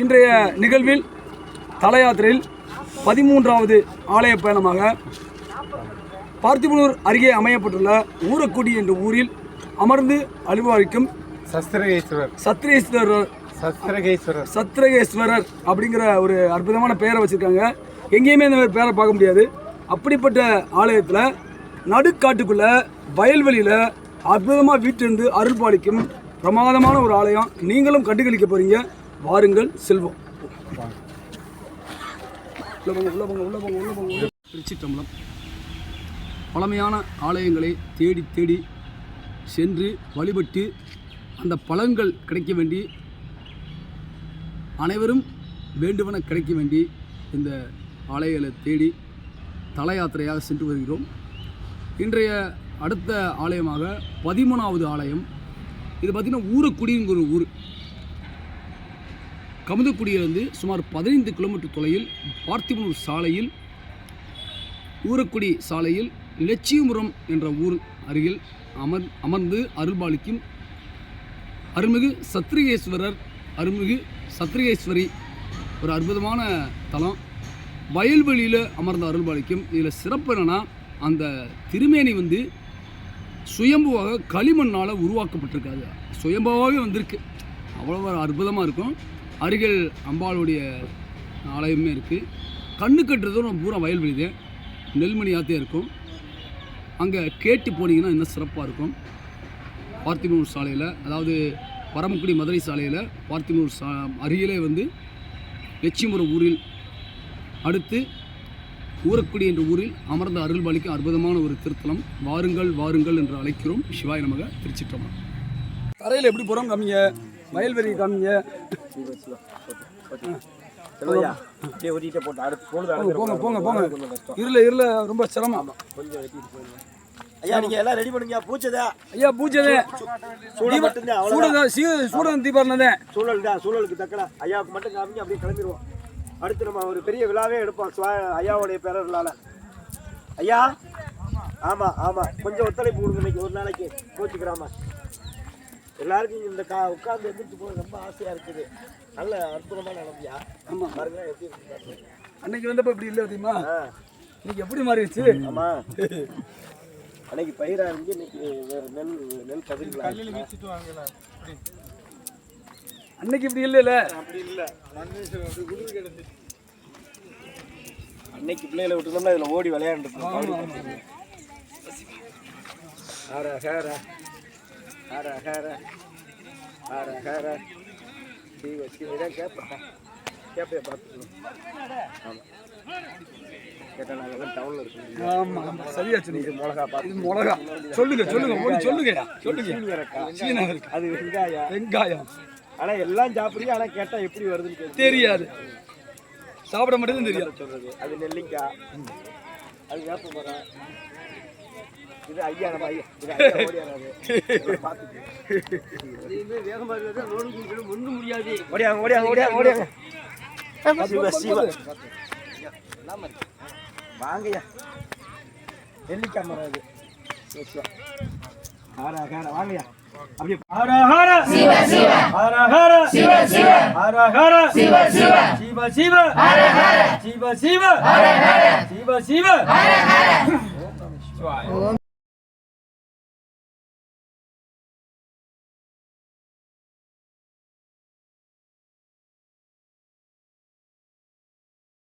இன்றைய நிகழ்வில் தல யாத்திரையில் பதிமூன்றாவது ஆலய பயணமாக பார்த்திபனூர் அருகே அமையப்பட்டுள்ள ஊரக்குடி என்ற ஊரில் அமர்ந்து அலுவலிக்கும் சஸ்திரகேஸ்வரர் சத்ரேஸ்வரர் சஸ்திரகேஸ்வரர் சத்ரகேஸ்வரர் அப்படிங்கிற ஒரு அற்புதமான பெயரை வச்சுருக்காங்க. எங்கேயுமே இந்த மாதிரி பேரை பார்க்க முடியாது. அப்படிப்பட்ட ஆலயத்தில் நடுக்காட்டுக்குள்ள வயல்வெளியில் அற்புதமாக வீட்டிலிருந்து அருள் பாலிக்கும் பிரமாதமான ஒரு ஆலயம். நீங்களும் கண்டுகளிக்க போறீங்க. வாருங்கள் செல்வம். உள்ள உள்ள திருச்சிற்றம்பலம். பழமையான ஆலயங்களை தேடி தேடி சென்று வழிபட்டு அந்த பழங்கள் கிடைக்க வேண்டி அனைவரும் வேண்டுவன கிடைக்க வேண்டி இந்த ஆலயங்களை தேடி தல யாத்திரையாக சென்று வருகிறோம். இன்றைய அடுத்த ஆலயமாக பதிமூணாவது ஆலயம் இது பார்த்திங்கன்னா ஊரக்குடிங்கிற ஒரு ஊர். கமுதக்குடியிலிருந்து சுமார் பதினைந்து கிலோமீட்டர் தொலைவில் பார்த்திபனூர் சாலையில் ஊரக்குடி சாலையில் லட்சியபுரம் என்ற ஊர் அருகில் அமர் அமர்ந்து அருள்பாலிக்கும் அருள்மிகு சத்ரிகேஸ்வரர் அருள்மிகு சத்ரிகேஸ்வரி ஒரு அற்புதமான தலம். வயல்வெளியில் அமர்ந்த அருள்பாலிக்கும். இதில் சிறப்பு என்னென்னா அந்த திருமேனி வந்து சுயம்புவாக களிமண்ணால் உருவாக்கப்பட்டிருக்காது. சுயம்புவாகவே வந்திருக்கு. அவ்வளோ ஒரு அற்புதமாக இருக்கும். அருகில் அம்பாளுடைய ஆலயமே இருக்குது கண்ணு கட்டுறதும் பூரா வயல்வெளி தான் நெல்மணி இருக்கும். அங்கே கேட்டு போனீங்கன்னா இன்னும் சிறப்பாக இருக்கும். பார்த்திமூர் சாலையில் அதாவது பரமக்குடி மதுரை சாலையில் பார்த்திமூர் சா அருகிலே வந்து எச்சிமுறை ஊரில் அடுத்து ஊரக்குடி என்ற ஊரில் அமர்ந்த அருள்பாலிக்கும் அற்புதமான ஒரு திருத்தலம் வாருங்கள் வாருங்கள் என்று அழைக்கிறோம். சிவாய நமக திருச்சிற்றம்பலம். தரையில் எப்படி போகிறோம் காமிங்க. வயல்வெளி காமிங்க. போங்க போங்க போங்க இருள இருள ரொம்ப சிரமம். ஐயா நீங்க எல்லாம் ரெடி பண்ணுங்க. பூச்சதா ஐயா பூஜை சூழல் மட்டும்தான் அவ்வளோ சூட சூடன் தீபாரணதே சூழல் தான் சூழலுக்கு தக்கன. ஐயாவுக்கு மட்டும் காமிங்க அப்படியே கிளம்பிடுவோம். அடுத்து நம்ம ஒரு பெரிய விழாவே எடுப்போம். சுவா ஐயாவுடைய பேரர்களால. ஐயா? ஆமா ஆமா. கொஞ்சம் ஒத்துழைப்பு கொடுங்க இன்னைக்கு ஒரு நாளைக்கு. கோச்சிக்கிறாம. எல்லாருக்கும் இந்த கா உட்கார்ந்து எந்திரிச்சு போக ரொம்ப ஆசையா இருக்குது. நல்ல அற்புதமான நிலமையா? ஆமா. பாருங்க எப்படி இருக்கு. அன்னைக்கு வந்தப்ப இப்படி இல்லை தெரியுமா? இன்னைக்கு எப்படி மாறிடுச்சு ஆமா. அன்னைக்கு பயிரா இருந்து இன்னைக்கு வேற நெல் நெல் கதிர்களா? அன்னைக்கு இப்படி இல்லைல்ல? அப்படி இல்ல. அன்னைக்கு பிள்ளைகளை விட்டுருந்தோம்னா இதுல ஓடி விளையாண்டு ஹர ஹர. ஹர ஹர. ஹர ஹர. சீவ இதான் கேட்பேன் கேப்பைய பார்த்துக்கணும் ஆமா. கேட்டா நாங்கள் டவுனில் இருக்கோம். ஆமா ஆமா. சரியா சொன்னீங்க இது மிளகா பார்த்து. மிளகா. சொல்லுங்க சொல்லுங்க சொல்லுங்க. சொல்லுங்க அது வெங்காயம். வெங்காயம். ஆனா எல்லாம் சாப்பிடுறீங்க ஆனா கேட்டா எப்படி வருதுன்னு தெரியாது. சாப்பிட மட்டும் தெரியாது. சொல்றது? அது நெல்லிக்காய். அது வேப்ப மரம். இது ஐயா நம்ம ஐயா. இது ஐயா ஓடியாராது பார்த்துக்கு. ஓடியாங்க ஓடியாங்க ஓடியாங்க ஓடியாங்க சிவா வாங்கய்யா. நெல்லிக்காய் மரம் அது. வாங்கய்யா. அப்படியே ஹாரா ஹாரா. சிவ சிவ. ஹாரா ஹாரா. சிவ சிவ. ஹாரா ஹாரா. சிவ சிவ. சிவ சிவ. ஹாரா ஹாரா. சிவ சிவ. ஹாரா ஹாரா. சிவ சிவ. ஹாரா ஹாரா.